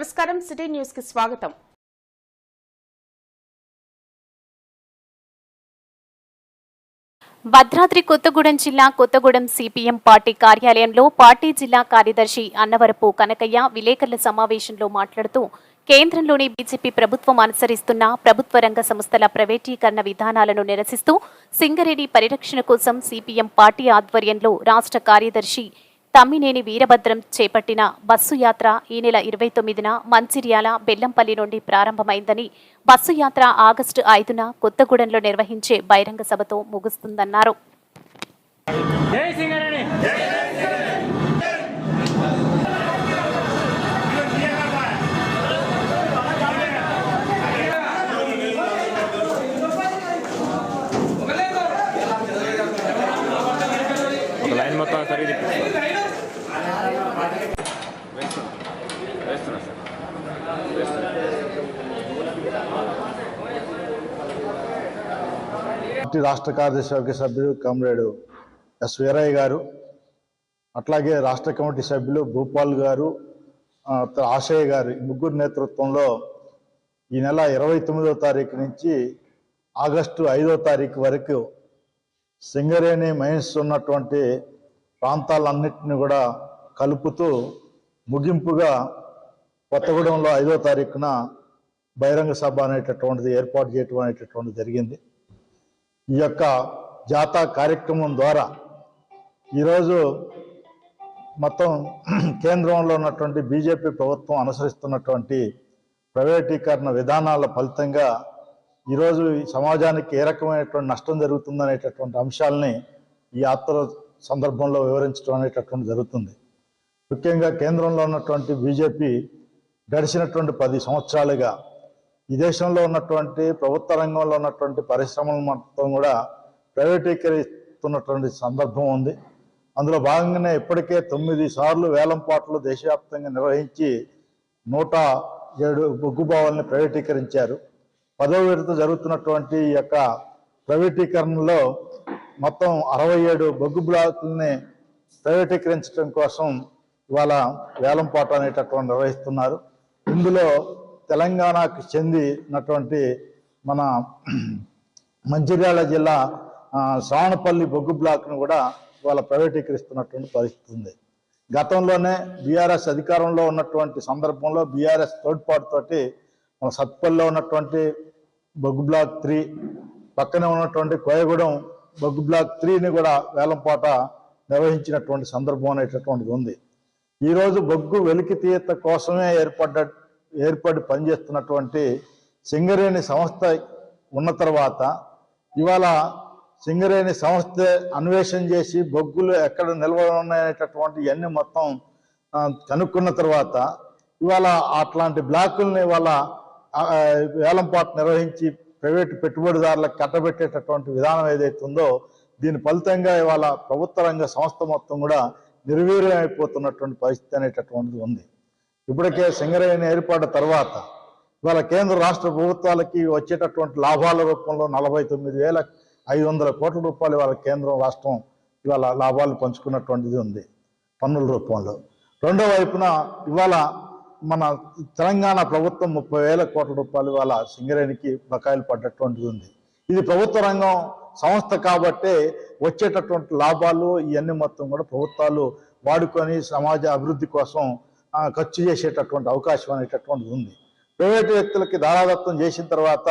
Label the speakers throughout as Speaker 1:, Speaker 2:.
Speaker 1: నమస్కారం సిటీ న్యూస్కి స్వాగతం.
Speaker 2: భద్రాద్రి కొత్తగూడెం జిల్లా కొత్తగూడెం సిపిఎం పార్టీ కార్యాలయంలో పార్టీ జిల్లా కార్యదర్శి అన్నవరపు కనకయ్య విలేకరుల సమావేశంలో మాట్లాడుతూ కేంద్రంలోని బీజేపీ ప్రభుత్వం అనుసరిస్తున్న ప్రభుత్వ రంగ సంస్థల ప్రైవేటీకరణ విధానాలను నిరసిస్తూ సింగరేణి పరిరక్షణ కోసం సిపిఎం పార్టీ ఆధ్వర్యంలో రాష్ట్ర కార్యదర్శి తమ్మినేని వీరభద్రం చేపట్టిన బస్సు యాత్ర ఈ నెల ఇరవై తొమ్మిదిన మంచిర్యాల బెల్లంపల్లి నుండి ప్రారంభమైందని బస్సు యాత్ర ఆగస్టు ఐదున కొత్తగూడెంలో నిర్వహించే బహిరంగ సభతో ముగుస్తుందన్నారు.
Speaker 3: పార్టీ రాష్ట్ర కార్యదర్శి వర్గ సభ్యుడు కమ్రేడు ఎస్ వీరయ్య గారు అట్లాగే రాష్ట్ర కమిటీ సభ్యులు భూపాల్ గారు ఆ, ఆశయ్య గారు ముగ్గురు నేతృత్వంలో ఈ నెల ఇరవై తొమ్మిదో తారీఖు నుంచి ఆగస్టు ఐదో తారీఖు వరకు సింగరేణి మైన్స్ ఉన్నటువంటి ప్రాంతాలన్నింటినీ కూడా కలుపుతూ ముగింపుగా కొత్తగూడెంలో ఐదో తారీఖున బహిరంగ సభ అనేటటువంటిది ఏర్పాటు చేయటం అనేటటువంటిది జరిగింది. ఈ యొక్క జాతా కార్యక్రమం ద్వారా ఈరోజు మొత్తం కేంద్రంలో ఉన్నటువంటి బీజేపీ ప్రభుత్వం అనుసరిస్తున్నటువంటి ప్రైవేటీకరణ విధానాల ఫలితంగా ఈరోజు ఈ సమాజానికి ఏ రకమైనటువంటి నష్టం జరుగుతుందనేటటువంటి అంశాలని ఈ యాత్ర సందర్భంలో వివరించడం అనేటటువంటి జరుగుతుంది. ముఖ్యంగా కేంద్రంలో ఉన్నటువంటి బీజేపీ గడిచినటువంటి పది సంవత్సరాలుగా ఈ దేశంలో ఉన్నటువంటి ప్రభుత్వ రంగంలో ఉన్నటువంటి పరిశ్రమలు మొత్తం కూడా ప్రైవేటీకరిస్తున్నటువంటి సందర్భం ఉంది. అందులో భాగంగానే ఇప్పటికే తొమ్మిది సార్లు వేలంపాట్లు దేశవ్యాప్తంగా నిర్వహించి నూట ఏడు బొగ్గుబావుల్ని ప్రైవేటీకరించారు. పదవ విడత జరుగుతున్నటువంటి ఈ యొక్క ప్రైవేటీకరణలో మొత్తం అరవై ఏడు బొగ్గు బ్లాకుల్ని ప్రైవేటీకరించడం కోసం ఇవాళ వేలంపాట అనేటటువంటి నిర్వహిస్తున్నారు. ఇందులో తెలంగాణకు చెందినటువంటి మన మంచిర్యాల జిల్లా ఆ, శ్రావణపల్లి బొగ్గు బ్లాక్ను కూడా ఇవాళ ప్రైవేటీకరిస్తున్నటువంటి పరిస్థితి ఉంది. గతంలోనే బీఆర్ఎస్ అధికారంలో ఉన్నటువంటి సందర్భంలో బీఆర్ఎస్ తోడ్పాటుతోటి మన సత్పల్లిలో ఉన్నటువంటి బొగ్గు బ్లాక్ త్రీ పక్కనే ఉన్నటువంటి కోయగూడెం బొగ్గు బ్లాక్ త్రీని కూడా వేలంపాట నిర్వహించినటువంటి సందర్భం అనేటటువంటిది ఉంది. ఈరోజు బొగ్గు వెలికి తీత కోసమే ఏర్పడ్డ ఏర్పడి పనిచేస్తున్నటువంటి సింగరేణి సంస్థ ఉన్న తర్వాత ఇవాళ సింగరేణి సంస్థ అన్వేషణ చేసి బొగ్గులు ఎక్కడ నిల్వ ఉన్నాయనేటటువంటి ఇవన్నీ మొత్తం కనుక్కున్న తర్వాత ఇవాళ అట్లాంటి బ్లాకుల్ని ఇవాళ వేలంపాటు నిర్వహించి ప్రైవేటు పెట్టుబడిదారులకు కట్టబెట్టేటటువంటి విధానం ఏదైతే ఉందో దీని ఫలితంగా ఇవాళ ప్రభుత్వ రంగ సంస్థ మొత్తం కూడా నిర్వీర్యమైపోతున్నటువంటి పరిస్థితి అనేటటువంటిది ఉంది. ఇప్పటికే సింగరేణి ఏర్పాటు తర్వాత ఇవాళ కేంద్ర రాష్ట్ర ప్రభుత్వాలకి వచ్చేటటువంటి లాభాల రూపంలో నలభై తొమ్మిది వేల ఐదు వందల కోట్ల రూపాయలు ఇవాళ కేంద్రం రాష్ట్రం ఇవాళ లాభాలు పంచుకున్నటువంటిది ఉంది పన్నుల రూపంలో. రెండో వైపున ఇవాళ మన తెలంగాణ ప్రభుత్వం ముప్పై వేల కోట్ల రూపాయలు ఇవాళ సింగరేణికి బకాయిలు పడ్డటువంటిది ఉంది. ఇది ప్రభుత్వ రంగం సంస్థ కాబట్టే వచ్చేటటువంటి లాభాలు ఇవన్నీ మొత్తం కూడా ప్రభుత్వాలు వాడుకొని సమాజ అభివృద్ధి కోసం ఖర్చు చేసేటటువంటి అవకాశం అనేటటువంటిది ఉంది. ప్రైవేటు వ్యక్తులకి దారాదత్వం చేసిన తర్వాత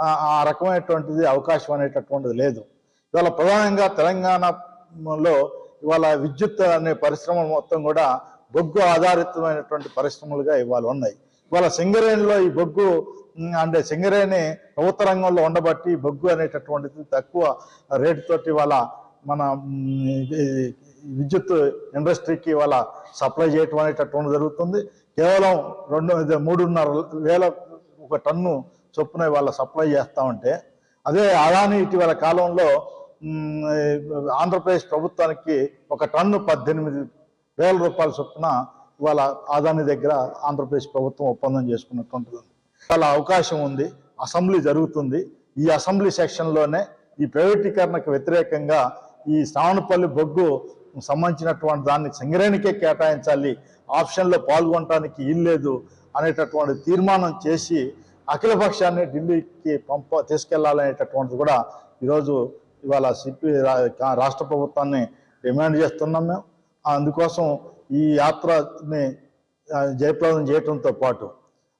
Speaker 3: ఆ, రకమైనటువంటిది అవకాశం అనేటటువంటిది లేదు. ఇవాళ ప్రధానంగా తెలంగాణలో ఇవాళ విద్యుత్ అనే పరిశ్రమలు మొత్తం కూడా బొగ్గు ఆధారితమైనటువంటి పరిశ్రమలుగా ఇవాళ ఉన్నాయి. ఇవాళ సింగరేణిలో ఈ బొగ్గు అంటే సింగరేణి ప్రభుత్వ రంగంలో ఉండబట్టి బొగ్గు అనేటటువంటిది తక్కువ రేటుతోటి ఇవాళ మన విద్యుత్ ఇండస్ట్రీకి ఇవాళ సప్లై చేయటం అనేటటువంటి జరుగుతుంది కేవలం రెండు మూడున్నర వేల ఒక టన్ను చొప్పున ఇవాళ సప్లై చేస్తా ఉంటే అదే అదాని ఇటీవల కాలంలో ఆంధ్రప్రదేశ్ ప్రభుత్వానికి ఒక టన్ను పద్దెనిమిది వేల రూపాయల చొప్పున ఇవాళ అదాని దగ్గర ఆంధ్రప్రదేశ్ ప్రభుత్వం ఒప్పందం చేసుకున్నటువంటిది ఉంది. చాలా అవకాశం ఉంది అసెంబ్లీ జరుగుతుంది ఈ అసెంబ్లీ సెక్షన్లోనే ఈ ప్రైవేటీకరణకు వ్యతిరేకంగా ఈ శ్రావణపల్లి బొగ్గు సంబంధించినటువంటి దాన్ని సింగరేణికే కేటాయించాలి ఆప్షన్లో పాల్గొనడానికి ఇల్లేదు అనేటటువంటి తీర్మానం చేసి అఖిలపక్షాన్ని ఢిల్లీకి పంప తీసుకెళ్ళాలనేటటువంటిది కూడా ఈరోజు ఇవాళ సిపి రాష్ట్ర ప్రభుత్వాన్ని డిమాండ్ చేస్తున్నాం మేము. అందుకోసం ఈ యాత్రని జయప్రదం చేయటంతో పాటు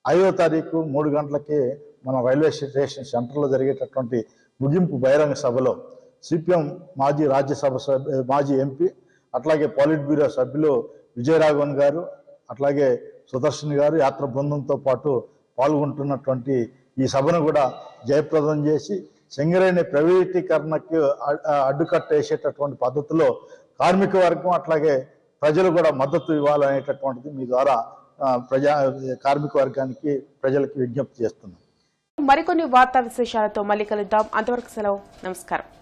Speaker 3: ఐదో తారీఖు మూడు గంటలకి మన రైల్వే స్టేషన్ సెంటర్లో జరిగేటటువంటి ముగింపు బహిరంగ సభలో సిపిఎం మాజీ రాజ్యసభ సభ్యు మాజీ ఎంపీ అట్లాగే పాలిట్ బ్యూరో సభ్యులు విజయరాఘవన్ గారు అట్లాగే సుదర్శన్ గారు యాత్ర బృందంతో పాటు పాల్గొంటున్నటువంటి ఈ సభను కూడా జయప్రదం చేసి సింగరేణి ప్రైవేటీకరణకి అడ్డుకట్ట వేసేటటువంటి పద్ధతిలో కార్మిక వర్గం అట్లాగే ప్రజలు కూడా మద్దతు ఇవ్వాలనేటటువంటిది మీ ద్వారా ప్రజా కార్మిక వర్గానికి ప్రజలకి విజ్ఞప్తి చేస్తున్నాం.
Speaker 1: మరికొన్ని వార్తా విశేషాలతో మళ్ళీ కలుద్దాం. అంతవరకు సెలవు. నమస్కారం.